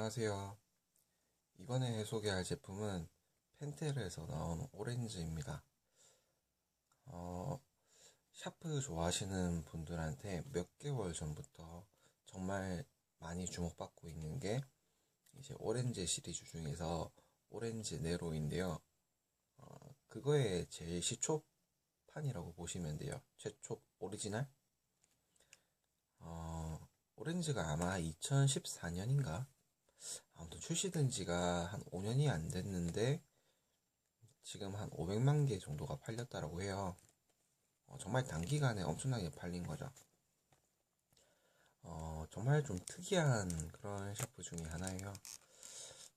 안녕하세요. 이번에 소개할 제품은 펜텔에서 나온 오렌지입니다. 어, 샤프 좋아하시는 분들한테 몇 개월 전부터 정말 많이 주목받고 있는 게 이제 오렌지 시리즈 중에서 오렌지 네로인데요. 어, 그거의 제일 시초판이라고 보시면 돼요. 최초 오리지널? 어, 오렌지가 아마 2014년인가? 아무튼 출시된 지가 한 5년이 안 됐는데 지금 한 500만 개 정도가 팔렸다라고 해요. 어, 정말 단기간에 엄청나게 팔린 거죠. 어, 정말 좀 특이한 그런 샤프 중에 하나예요.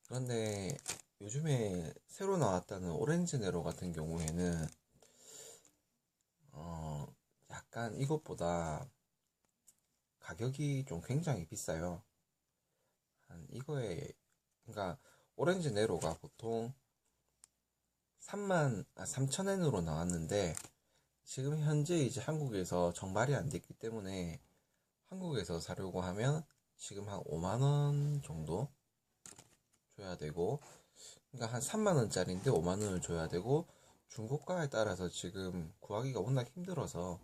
그런데 요즘에 새로 나왔다는 오렌지 네로 같은 경우에는 어, 약간 이것보다 가격이 좀 굉장히 비싸요. 한 이거에 그러니까 오렌지 네로가 보통 3만 아 3천엔으로 나왔는데 지금 현재 이제 한국에서 정발이 안 됐기 때문에 한국에서 사려고 하면 지금 한 5만 원 정도 줘야 되고 그러니까 한 3만 원짜리인데 5만 원을 줘야 되고 중고가에 따라서 지금 구하기가 워낙 힘들어서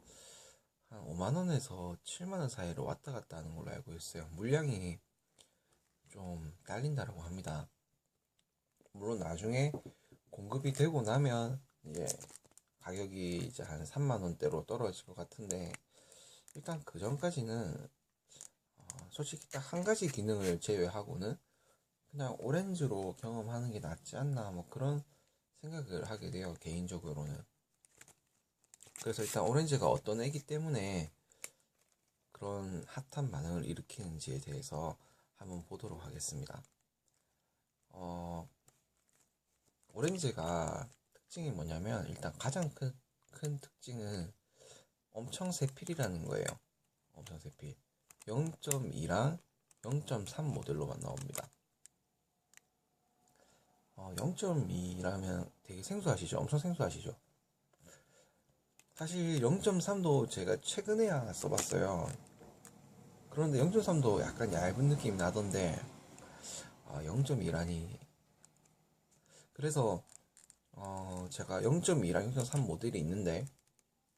한 5만 원에서 7만 원 사이로 왔다 갔다 하는 걸로 알고 있어요. 물량이 좀 딸린다라고 합니다. 물론 나중에 공급이 되고 나면 이제 가격이 이제 한 3만 원대로 떨어질 것 같은데 일단 그 전까지는 어 솔직히 딱 한 가지 기능을 제외하고는 그냥 오렌지로 경험하는 게 낫지 않나 뭐 그런 생각을 하게 돼요 개인적으로는 그래서 일단 오렌지가 어떤 애기 때문에 그런 핫한 반응을 일으키는지에 대해서 한번 보도록 하겠습니다. 어, 오렌지가 특징이 뭐냐면 일단 가장 큰, 큰 특징은 엄청 세필이라는 거예요. 엄청 세필. 0.2랑 0.3 모델로만 나옵니다. 어, 0.2라면 되게 생소하시죠? 엄청 생소하시죠? 사실 0.3도 제가 최근에야 써봤어요. 그런데 0.3도 약간 얇은 느낌이 나던데 아, 0.2라니. 그래서 어, 제가 0.2랑 0.3 모델이 있는데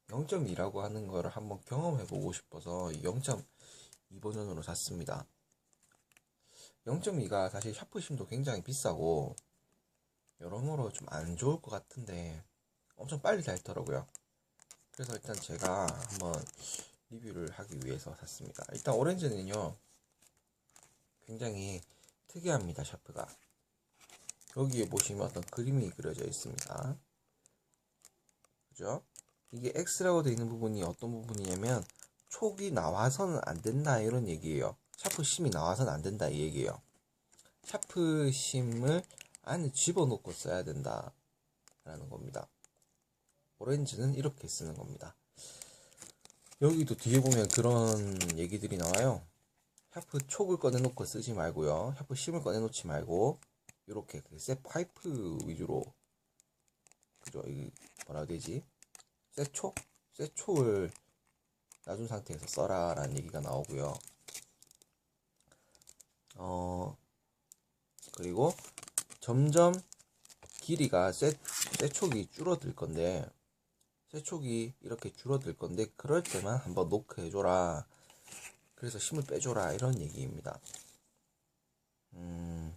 0.2라고 하는 거를 한번 경험해 보고 싶어서 0.2 버전으로 샀습니다. 0.2가 사실 샤프심도 굉장히 비싸고 여러모로 좀 안 좋을 것 같은데 엄청 빨리 닳더라고요. 그래서 일단 제가 한번 리뷰를 하기 위해서 샀습니다. 일단 오렌지는요, 굉장히 특이합니다, 샤프가. 여기에 보시면 어떤 그림이 그려져 있습니다. 그죠? 이게 X라고 되어 있는 부분이 어떤 부분이냐면, 촉이 나와서는 안 된다, 이런 얘기예요. 샤프 심이 나와서는 안 된다, 이 얘기예요. 샤프 심을 안에 집어넣고 써야 된다, 라는 겁니다. 오렌지는 이렇게 쓰는 겁니다. 여기도 뒤에 보면 그런 얘기들이 나와요. 샤프 촉을 꺼내놓고 쓰지 말고요. 샤프 심을 꺼내놓지 말고 이렇게 셋 파이프 위주로 그죠? 이 뭐라 되지? 셋 촉? 셋 촉을 놔둔 상태에서 써라 라는 얘기가 나오고요. 어 그리고 점점 길이가 셋, 셋촉이 줄어들 건데 세촉이 이렇게 줄어들 건데 그럴 때만 한번 노크 해줘라. 그래서 힘을 빼줘라. 이런 얘기입니다. 음.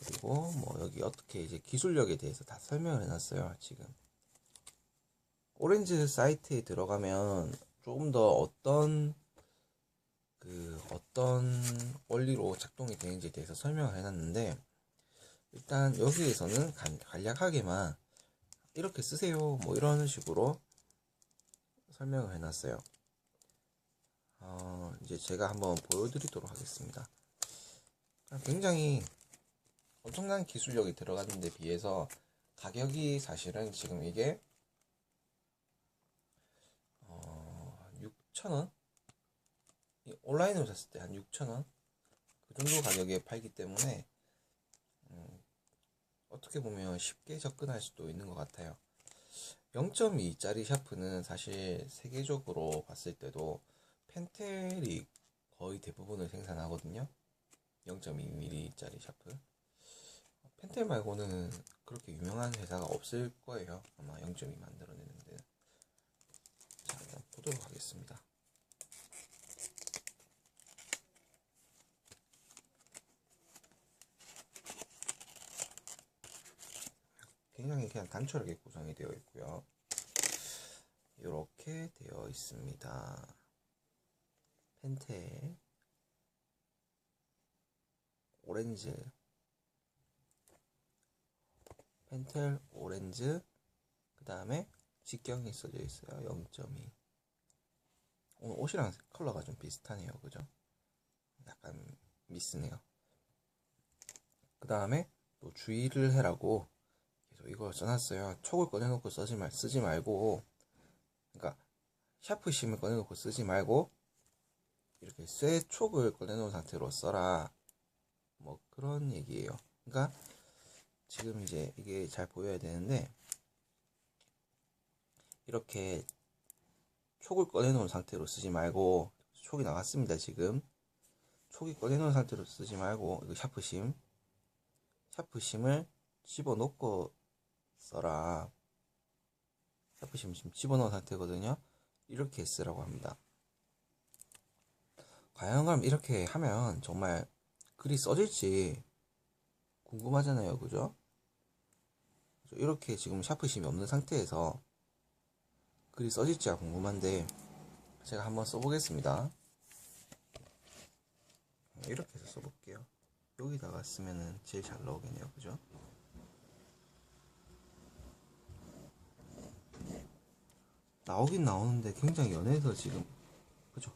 그리고 뭐 여기 어떻게 이제 기술력에 대해서 다 설명을 해놨어요 지금. 오렌지 사이트에 들어가면 조금 더 어떤 그 어떤 원리로 작동이 되는지에 대해서 설명을 해놨는데 일단 여기에서는 간략하게만 이렇게 쓰세요. 뭐 이런 식으로 설명을 해놨어요. 어, 이제 제가 한번 보여드리도록 하겠습니다. 굉장히 엄청난 기술력이 들어가는 데 비해서 가격이 사실은 지금 이게 어, 6,000원? 온라인으로 샀을 때 한 6,000원? 그 정도 가격에 팔기 때문에 어떻게 보면 쉽게 접근할 수도 있는 것 같아요. 0.2짜리 샤프는 사실 세계적으로 봤을 때도 펜텔이 거의 대부분을 생산하거든요. 0.2mm짜리 샤프. 펜텔 말고는 그렇게 유명한 회사가 없을 거예요. 아마 0.2 만들어내는데. 자, 일단 보도록 하겠습니다. 굉장히 그냥 단촐하게 구성이 되어 있고요. 이렇게 되어 있습니다. 펜텔 오렌지. 펜텔 오렌지. 그 다음에 직경이 써져 있어요. 0.2 오늘 옷이랑 컬러가 좀 비슷하네요. 그죠? 약간 미스네요. 그 다음에 또 주의를 해라고 이걸 써놨어요. 촉을 꺼내놓고 쓰지, 말, 쓰지 말고 그러니까 샤프 심을 꺼내놓고 쓰지 말고 이렇게 쇠 촉을 꺼내놓은 상태로 써라. 뭐 그런 얘기예요. 그러니까 지금 이제 이게 잘 보여야 되는데 이렇게 촉을 꺼내놓은 상태로 쓰지 말고 촉이 나왔습니다 지금. 촉이 꺼내놓은 상태로 쓰지 말고 이거 샤프심. 샤프심을 집어넣고 써라 샤프심 지금 집어넣은 상태거든요 이렇게 쓰라고 합니다 과연 그럼 이렇게 하면 정말 글이 써질지 궁금하잖아요. 그죠? 이렇게 지금 샤프심이 없는 상태에서 글이 써질지가 궁금한데 제가 한번 써보겠습니다. 이렇게 해서 써볼게요. 여기다가 쓰면은 제일 잘 나오겠네요. 그죠? 나오긴 나오는데 굉장히 연해서 지금 그죠?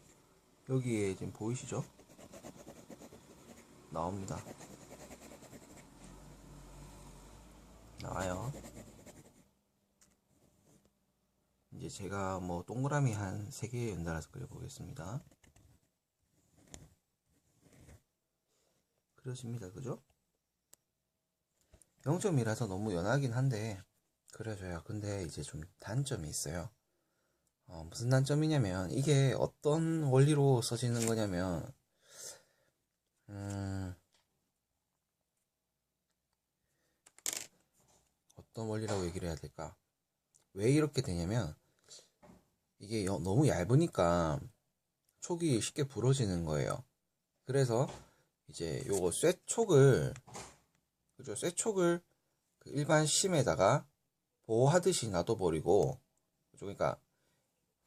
여기에 지금 보이시죠? 나옵니다. 나와요. 이제 제가 뭐 동그라미 한 3개 연달아서 그려보겠습니다. 그려집니다. 그죠? 0점이라서 너무 연하긴 한데 그려져요. 근데 이제 좀 단점이 있어요. 어, 무슨 단점이냐면 이게 어떤 원리로 써지는 거냐면 음, 어떤 원리라고 얘기를 해야 될까? 왜 이렇게 되냐면 이게 너무 얇으니까 촉이 쉽게 부러지는 거예요. 그래서 이제 요거 쇠촉을 그죠? 쇠촉을 그 일반 심에다가 보호하듯이 놔둬버리고 그러니까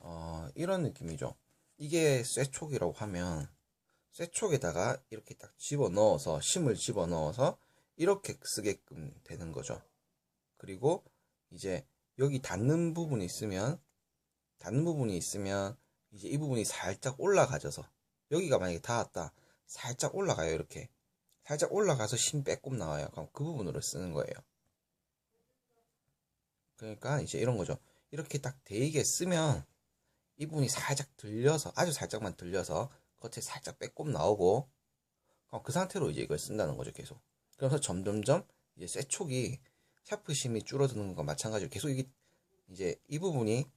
어, 이런 느낌이죠. 이게 쇠촉이라고 하면 쇠촉에다가 이렇게 딱 집어 넣어서 심을 집어 넣어서 이렇게 쓰게끔 되는 거죠. 그리고 이제 여기 닿는 부분이 있으면 닿는 부분이 있으면 이제 이 부분이 살짝 올라가져서 여기가 만약에 닿았다 살짝 올라가요 이렇게 살짝 올라가서 심 빼꼼 나와요 그럼 그 부분으로 쓰는 거예요 그러니까 이제 이런 거죠 이렇게 딱 대이게 쓰면 이 부분이 살짝 들려서 아주 살짝만 들려서 겉에 살짝 빼꼼 나오고 그 상태로 이제 이걸 쓴다는 거죠 계속 그래서 점점점 이제 쇠촉이 샤프심이 줄어드는 것과 마찬가지로 계속 이게 이제 이 부분이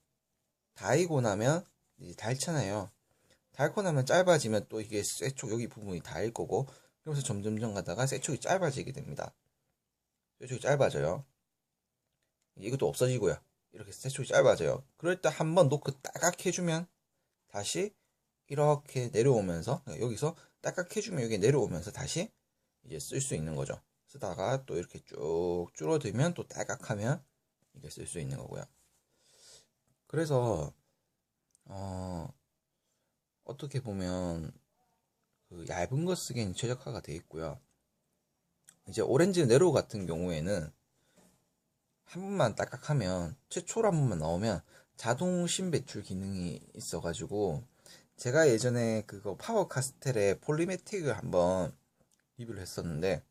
닿이고 나면 이제 닳잖아요. 닳고 나면 짧아지면 또 이게 쇠촉 여기 부분이 닿을 거고 그러면서 점점점 가다가 쇠촉이 짧아지게 됩니다. 쇠촉이 짧아져요. 이것도 없어지고요. 이렇게 쇠촉이 짧아져요. 그럴 때 한 번 노크 따각 해주면 다시 이렇게 내려오면서 여기서 따각 해주면 여기 내려오면서 다시 이제 쓸 수 있는 거죠. 쓰다가 또 이렇게 쭉 줄어들면 또 딸깍하면 이게 쓸 수 있는 거고요. 그래서 어 어떻게 보면 그 얇은 거 쓰기엔 최적화가 되어 있고요. 이제 오렌지 네로 같은 경우에는 한 번만 딱딱 하면 최초로 한 번만 나오면 자동 심 배출 기능이 있어가지고 제가 예전에 그거 파워 카스텔의 폴리매틱을 한번 리뷰를 했었는데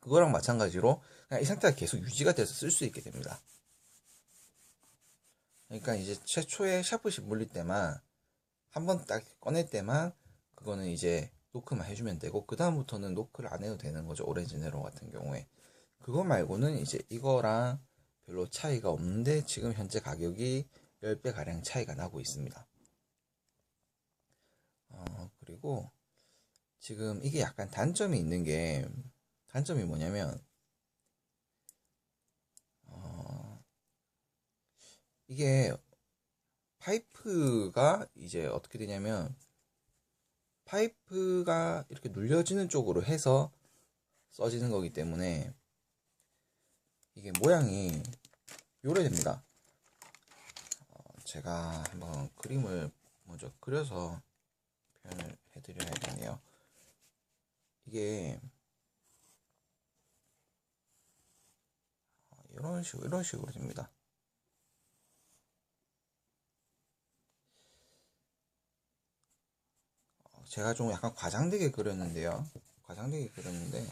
그거랑 마찬가지로 이 상태가 계속 유지가 돼서 쓸 수 있게 됩니다. 그러니까 이제 최초에 샤프시 물릴 때만 한 번 딱 꺼낼 때만 그거는 이제 노크만 해주면 되고 그 다음부터는 노크를 안 해도 되는 거죠 오렌지 네로 같은 경우에 그거 말고는 이제 이거랑 별로 차이가 없는데 지금 현재 가격이 10배 가량 차이가 나고 있습니다. 어, 그리고 지금 이게 약간 단점이 있는 게 단점이 뭐냐면 어, 이게 파이프가 이제 어떻게 되냐면 파이프가 이렇게 눌려지는 쪽으로 해서 써지는 거기 때문에 이게 모양이 요래 됩니다. 어, 제가 한번 그림을 먼저 그려서 표현을 해드려야겠네요. 이게 어, 이런 식으로 이런 식으로 됩니다. 어, 제가 좀 약간 과장되게 그렸는데요. 과장되게 그렸는데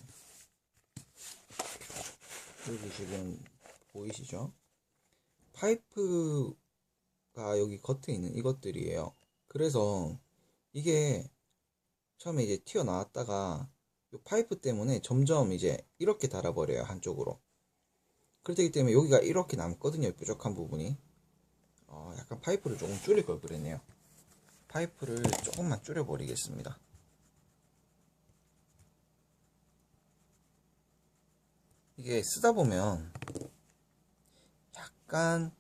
여기 지금 보이시죠? 파이프가 여기 겉에 있는 이것들이에요. 그래서 이게 처음에 이제 튀어나왔다가 이 파이프 때문에 점점 이제 이렇게 달아버려요. 한쪽으로. 그렇기 때문에 여기가 이렇게 남거든요. 뾰족한 부분이. 어, 약간 파이프를 조금 줄일 걸 그랬네요. 파이프를 조금만 줄여버리겠습니다. 이게 쓰다 보면 약간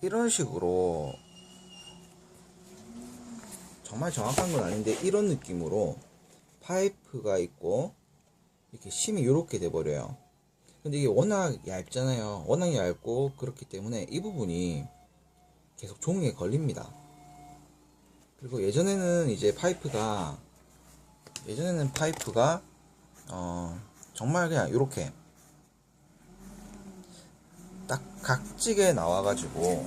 이런 식으로 정말 정확한 건 아닌데 이런 느낌으로 파이프가 있고 이렇게 심이 이렇게 돼버려요. 근데 이게 워낙 얇잖아요. 워낙 얇고 그렇기 때문에 이 부분이 계속 종이에 걸립니다. 그리고 예전에는 이제 파이프가 예전에는 파이프가 어 정말 그냥 이렇게 딱 각지게 나와가지고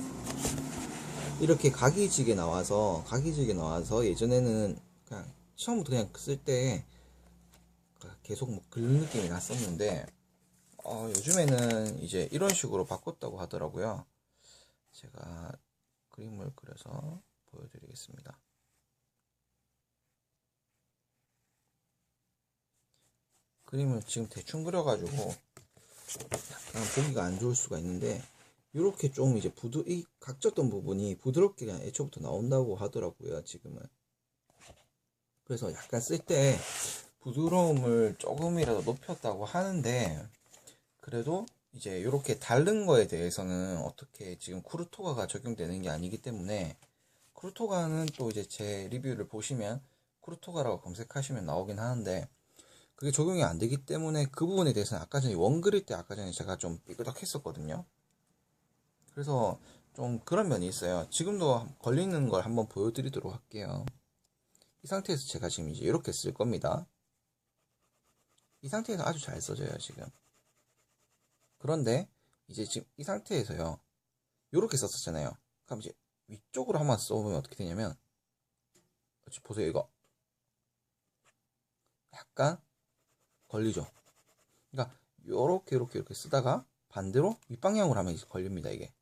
이렇게 각이지게 나와서 각이지게 나와서 예전에는 그냥 처음부터 그냥 쓸 때 계속 뭐 긁는 느낌이 났었는데 어, 요즘에는 이제 이런 식으로 바꿨다고 하더라고요. 제가 그림을 그려서 보여드리겠습니다. 그림을 지금 대충 그려가지고 약간 보기가 안 좋을 수가 있는데 이렇게 좀 이제 부드 이 각졌던 부분이 부드럽게 그냥 애초부터 나온다고 하더라고요 지금은. 그래서 약간 쓸 때 부드러움을 조금이라도 높였다고 하는데 그래도 이제 이렇게 다른 거에 대해서는 어떻게 지금 쿠르토가가 적용되는 게 아니기 때문에 쿠르토가는 또 이제 제 리뷰를 보시면 쿠르토가라고 검색하시면 나오긴 하는데 그게 적용이 안 되기 때문에 그 부분에 대해서는 아까 전에 원 그릴 때 아까 전에 제가 좀 삐그덕했었거든요. 그래서 좀 그런 면이 있어요. 지금도 걸리는 걸 한번 보여드리도록 할게요. 이 상태에서 제가 지금 이제 이렇게 쓸 겁니다. 이 상태에서 아주 잘 써져요, 지금. 그런데 이제 지금 이 상태에서요. 이렇게 썼었잖아요. 그럼 이제 위쪽으로 한번 써보면 어떻게 되냐면 보세요, 이거. 약간 걸리죠. 그러니까 요렇게 요렇게 이렇게 쓰다가 반대로 윗방향으로 하면 이제 걸립니다. 이게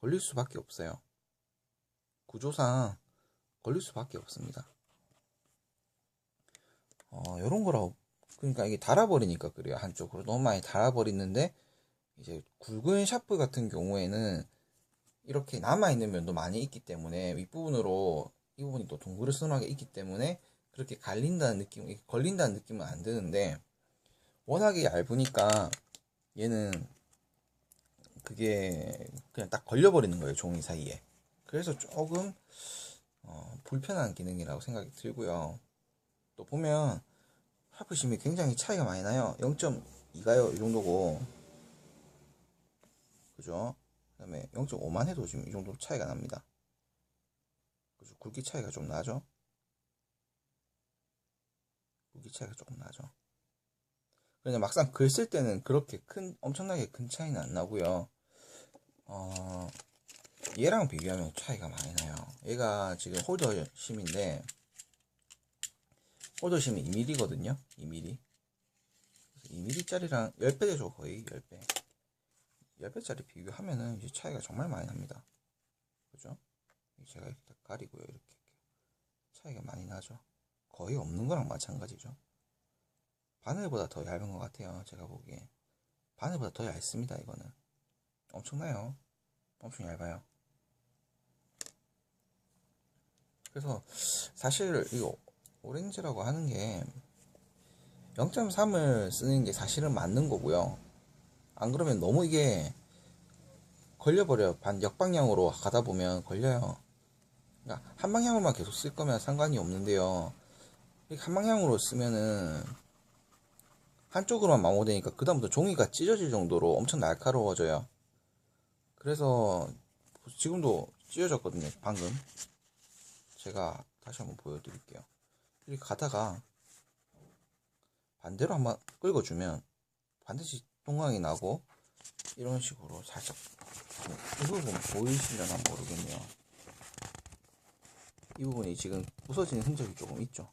걸릴 수밖에 없어요. 구조상 걸릴 수밖에 없습니다. 어, 요런 거라고 그러니까 이게 달아버리니까 그래요. 한쪽으로 너무 많이 달아버리는데 이제 굵은 샤프 같은 경우에는 이렇게 남아있는 면도 많이 있기 때문에 윗부분으로 이 부분이 또 동그랗게 있기 때문에 그렇게 갈린다는 느낌, 걸린다는 느낌은 안 드는데 워낙에 얇으니까 얘는 그게 그냥 딱 걸려버리는 거예요 종이 사이에. 그래서 조금 어, 불편한 기능이라고 생각이 들고요. 또 보면 하프심이 굉장히 차이가 많이 나요. 0.2가요 이 정도고. 그죠? 그 다음에 0.5만 해도 지금 이 정도 차이가 납니다. 그죠 굵기 차이가 좀 나죠 굵기 차이가 조금 나죠. 그런데 막상 글 쓸 때는 그렇게 큰, 엄청나게 큰 차이는 안 나고요. 어, 얘랑 비교하면 차이가 많이 나요. 얘가 지금 홀더 심인데, 홀더 심이 2mm거든요. 2mm. 2mm짜리랑 10배 되죠, 거의 10배. 10배짜리 비교하면은 이제 차이가 정말 많이 납니다. 그죠? 제가 이렇게 가리고요, 이렇게. 차이가 많이 나죠. 거의 없는 거랑 마찬가지죠. 바늘보다 더 얇은 것 같아요. 제가 보기에. 바늘보다 더 얇습니다. 이거는. 엄청나요. 엄청 얇아요. 그래서 사실 이거 오렌지라고 하는 게 0.3을 쓰는 게 사실은 맞는 거고요. 안 그러면 너무 이게 걸려버려요. 반 역방향으로 가다 보면 걸려요. 그러니까 한 방향으로만 계속 쓸 거면 상관이 없는데요. 한 방향으로 쓰면은 한쪽으로만 마모되니까 그다음부터 종이가 찢어질 정도로 엄청 날카로워져요. 그래서 지금도 찢어졌거든요. 방금 제가 다시 한번 보여드릴게요. 이렇게 가다가 반대로 한번 긁어주면 반드시 동강이 나고 이런 식으로 살짝 이 부분 보이시려나 모르겠네요. 이 부분이 지금 부서지는 흔적이 조금 있죠.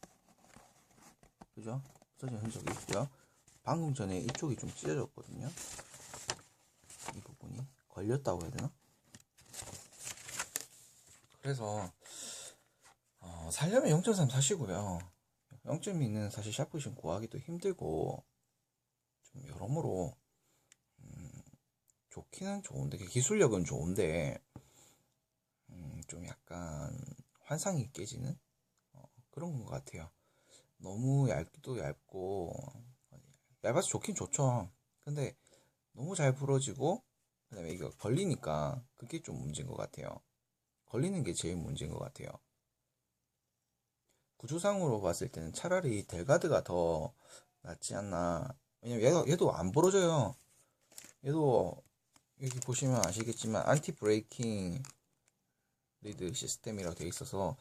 그죠? 부서지는 흔적이 있고요. 방금 전에 이쪽이 좀 찢어졌거든요. 이 부분이 걸렸다고 해야 되나? 그래서 어, 살려면 0.3 사시고요. 0.2는 사실 샤프신 구하기도 힘들고 좀 여러모로 음, 좋기는 좋은데 기술력은 좋은데 음, 좀 약간 환상이 깨지는 어, 그런 것 같아요. 너무 얇기도 얇고 얇아서 좋긴 좋죠. 근데 너무 잘 부러지고 그다음에 이거 걸리니까 그게 좀 문제인 것 같아요. 걸리는 게 제일 문제인 것 같아요. 구조상으로 봤을 때는 차라리 델가드가 더 낫지 않나. 왜냐면 얘도, 얘도 안 부러져요. 얘도 여기 보시면 아시겠지만 안티 브레이킹 리드 시스템이라고 되어 있어서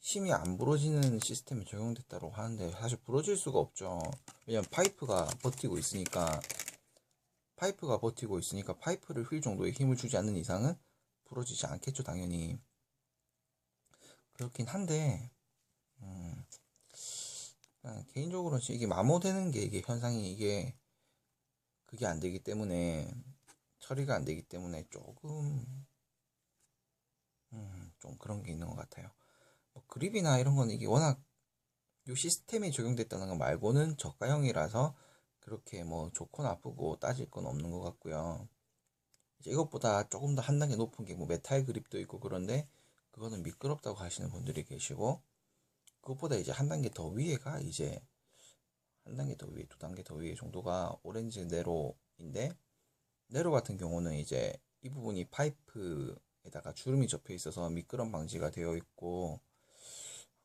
힘이 안 부러지는 시스템이 적용됐다고 하는데 사실 부러질 수가 없죠. 왜냐면 파이프가 버티고 있으니까 파이프가 버티고 있으니까 파이프를 휠 정도의 힘을 주지 않는 이상은 부러지지 않겠죠, 당연히. 그렇긴 한데 음, 개인적으로는 이게 마모되는 게 이게 현상이 이게 그게 안 되기 때문에 처리가 안 되기 때문에 조금 음, 좀 그런 게 있는 것 같아요. 뭐 그립이나 이런 거는 이게 워낙 요 시스템이 적용됐다는 거 말고는 저가형이라서 그렇게 뭐 좋고 나쁘고 따질 건 없는 것 같고요. 이제 이것보다 조금 더 한 단계 높은 게 뭐 메탈 그립도 있고 그런데 그거는 미끄럽다고 하시는 분들이 계시고 그것보다 이제 한 단계 더 위에가 이제 한 단계 더 위에 두 단계 더 위에 정도가 오렌지 네로인데 네로 같은 경우는 이제 이 부분이 파이프에다가 주름이 접혀 있어서 미끄럼 방지가 되어 있고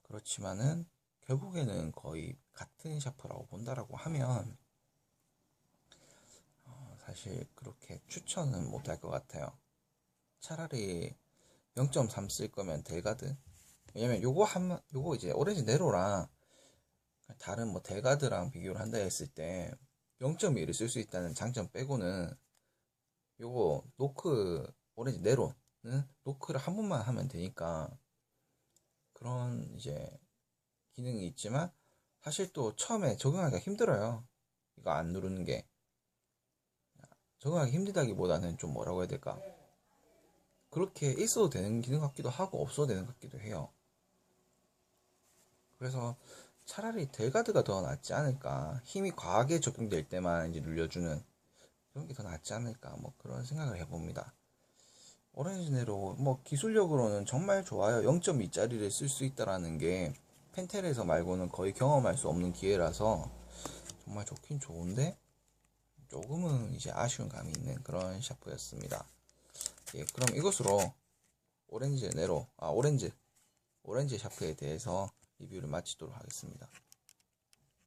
그렇지만은 결국에는 거의 같은 샤프라고 본다라고 하면 어, 사실 그렇게 추천은 못할 것 같아요. 차라리 0.3 쓸 거면 델가드 왜냐면 요거 한 요거 이제 오렌지 네로랑 다른 뭐 델가드랑 비교를 한다 했을 때 0.1을 쓸 수 있다는 장점 빼고는 요거 노크 오렌지 네로는 노크를 한 번만 하면 되니까 그런 이제 기능이 있지만 사실 또 처음에 적응하기가 힘들어요. 이거 안 누르는 게 적응하기 힘들다기보다는 좀 뭐라고 해야 될까? 그렇게 있어도 되는 기능 같기도 하고 없어도 되는 것 같기도 해요. 그래서 차라리 델가드가 더 낫지 않을까. 힘이 과하게 적용될 때만 이제 눌려주는 그런 게 더 낫지 않을까. 뭐 그런 생각을 해봅니다. 오렌지 네로 뭐 기술력으로는 정말 좋아요. 0.2짜리를 쓸 수 있다라는 게 펜텔에서 말고는 거의 경험할 수 없는 기회라서 정말 좋긴 좋은데 조금은 이제 아쉬운 감이 있는 그런 샤프였습니다. 예, 그럼 이것으로 오렌지 네로 아 오렌지 오렌지 샤프에 대해서 리뷰를 마치도록 하겠습니다.